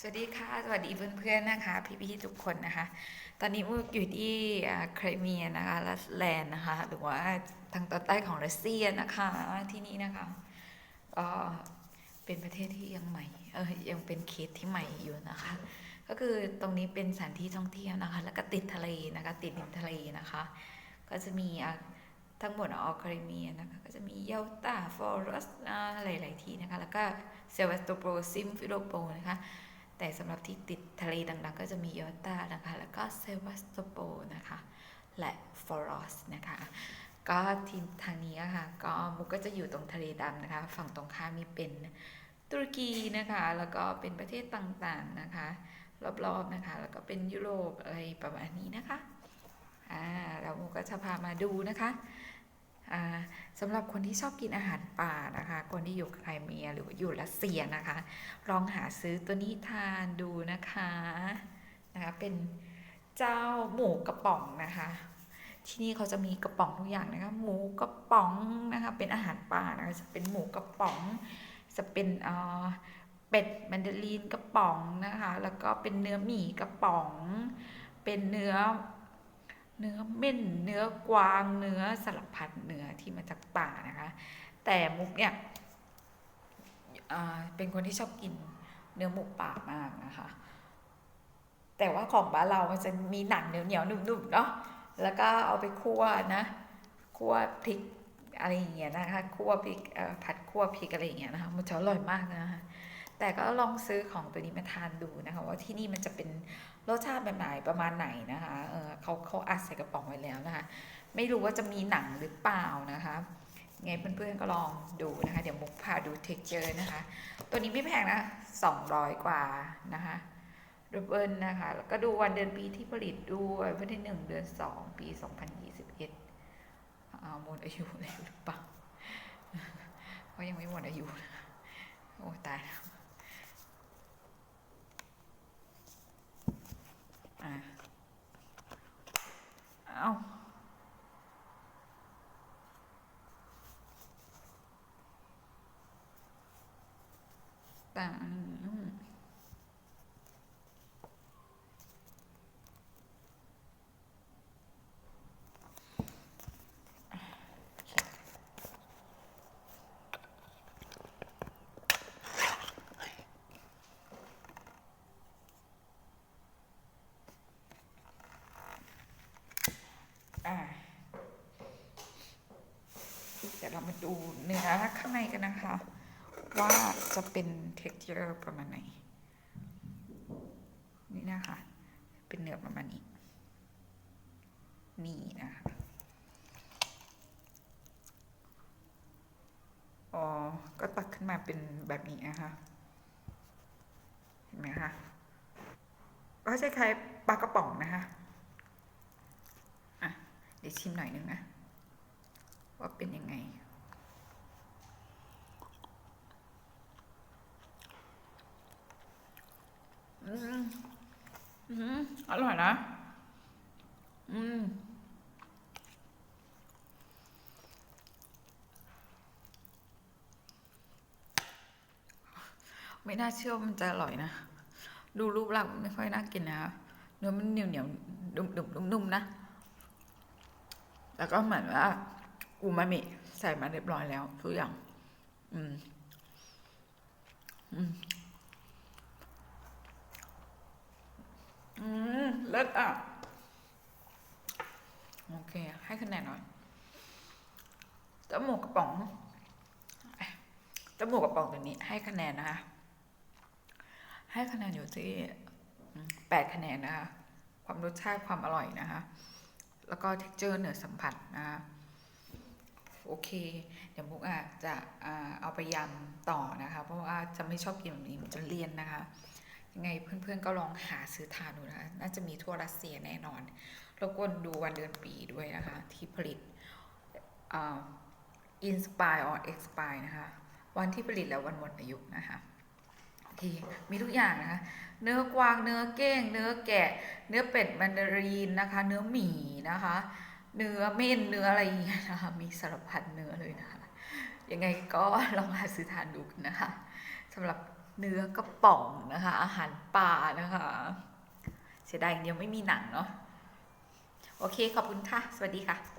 สวัสดีค่ะ สวัสดีเพื่อนๆนะคะ พี่ๆทุกคนนะคะ ตอนนี้มุกอยู่ที่อ่าเครเมียนะคะรัสแลนด์นะคะ หรือว่าทางตอนใต้ของรัสเซียนะคะที่นี่นะคะก็เป็นประเทศที่ยังใหม่เออยังเป็นเขตที่ใหม่อยู่นะคะ ก็คือตรงนี้เป็นสถานที่ท่องเที่ยวนะคะ แล้วก็ติดทะเลนะคะ ติดริมทะเลนะคะ ก็จะมีทั้งหมดออเครเมียนะคะก็จะมีเยลตาฟอรัสหลาย ๆ ที่นะคะ แล้วก็เซวัสโตโปรซิมฟิโลโปนะคะ แต่สำหรับที่ติดทะเลดังๆ ก็จะมียอตานะคะ แล้วก็เซวัสโตโปนะคะ และฟอรอสนะคะ ก็ทีมทางนี้อะค่ะ ก็มุกก็จะอยู่ตรงทะเลดำนะคะ ฝั่งตรงข้ามนี่เป็นตุรกีนะคะ แล้วก็เป็นประเทศต่างๆนะคะ รอบๆนะคะ แล้วก็เป็นยุโรปอะไรประมาณนี้นะคะ อ่า แล้วมุกก็จะพามาดูนะคะ สำหรับคนที่ชอบกินอาหารป่านะคะ คนที่อยู่ไครเมียหรืออยู่รัสเซียนะคะ ลองหาซื้อตัวนี้ทานดูนะคะนะคะเป็นเจ้าหมูกระป๋องนะคะที่นี่เขาจะมีกระป๋องทุกอย่างนะคะหมูกระป๋องนะคะเป็นอาหารป่านะคะจะเป็นหมูกระป๋อง จะเป็นเอ่อเป็ดแมนดารินกระป๋องนะคะแล้วก็เป็นเนื้อหมี่กระป๋อง เป็นเนื้อ เนื้อเม่นเนื้อกวางเนื้อสลับพัดเนื้อที่มาจากป่านะคะ แต่มุกเนี่ยเป็นคนที่ชอบกินเนื้อหมูป่ามากนะคะ แต่ว่าของบ้านเรามันจะมีหนังเหนียวเหนียวนุ่มๆเนาะแล้วก็เอาไปคั่วนะคั่วพริกอะไรอย่างเงี้ยนะคะคั่วพริกผัดคั่วพริกอะไรอย่างเงี้ยนะคะมันจะอร่อยมากนะคะ แต่ก็ลองซื้อของตัวนี้มาทานดูนะคะ ว่าที่นี่มันจะเป็นรสชาติแบบไหนประมาณไหนนะคะเออเขาเขาอัดใส่กระป๋องไว้แล้วนะคะ ไม่รู้ว่าจะมีหนังหรือเปล่านะคะไงเพื่อนๆก็ลองดูนะคะ เดี๋ยวมุกพาดูเท็กเจอร์นะคะ ตัวนี้ไม่แพงนะ 200 กว่านะคะรูเบิลนะคะ แล้วก็ดูวันเดือนปีที่ผลิตด้วยวันที่หนึ่งเดือนสองปี 2021อ่าหมดอายุแล้วหรือเปล่าก็ยังไม่หมดอายุนะโอ้ตายแล้ว อะเอา ต่อืมอะเดี๋ยวเรามาดูเนื้อข้างในกันนะคะ ว่าจะเป็น texture ประมาณไหน นี่นะคะ เป็นเนื้อประมาณนี้ นี่นะคะอ๋อ ก็ตักขึ้นมาเป็นแบบนี้นะคะเห็นไหมคะก็จะคล้ายปลากระป๋องนะคะอะ เดี๋ยวชิมหน่อยนึงนะ ว่าเป็นยังไง อืมอร่อยนะ อืมไม่น่าเชื่อมันจะอร่อยนะ ดูรูปลักษณ์ไม่ค่อยน่ากินนะเนื้อมันเหนียวเหนียวดุมดุมนุ่มนุ่มๆนะ แล้วก็เหมือนว่าอูมามิใส่มาเรียบร้อยแล้วทุกอย่าง อืม อืม อืม เลิศอะ โอเค ให้คะแนนหน่อยจมูกกระป๋องจมูกกระป๋องตัวนี้ ให้คะแนนนะคะ ให้คะแนนอยู่ที่แปดคะแนนนะคะ ความรสชาติความอร่อยนะคะ แล้วก็ texture เนื้อสัมผัสนะคะ โอเค เดี๋ยวมุกอาจจะเอาไปยำต่อนะคะ เพราะว่าจะไม่ชอบกินแบบนี้มันจะเลี่ยนนะคะ ยังไงเพื่อนๆก็ลองหาซื้อทานดูนะคะ น่าจะมีทั่วรัสเซียแน่นอนรบกวนดูวันเดือนปีด้วยนะคะ ที่ผลิตอ่า inspire or expire นะคะ วันที่ผลิตและวันหมดอายุนะคะโอเคมีทุกอย่างนะคะ เนื้อกวางเนื้อเก้ง เนื้อแกะ เนื้อเป็ดแมนดารีนนะคะ เนื้อหมีนะคะ เนื้อเม่นเนื้ออะไรอย่างเงี้ยนะคะ มีสารพัดเนื้อเลยนะคะยังไงก็ลองหาซื้อทานดูกันนะคะสำหรับ เนื้อกระป๋องนะคะ อาหารป่านะคะ เสียดายอย่างเดียวไม่มีหนังเนาะโอเคขอบคุณค่ะ สวัสดีค่ะ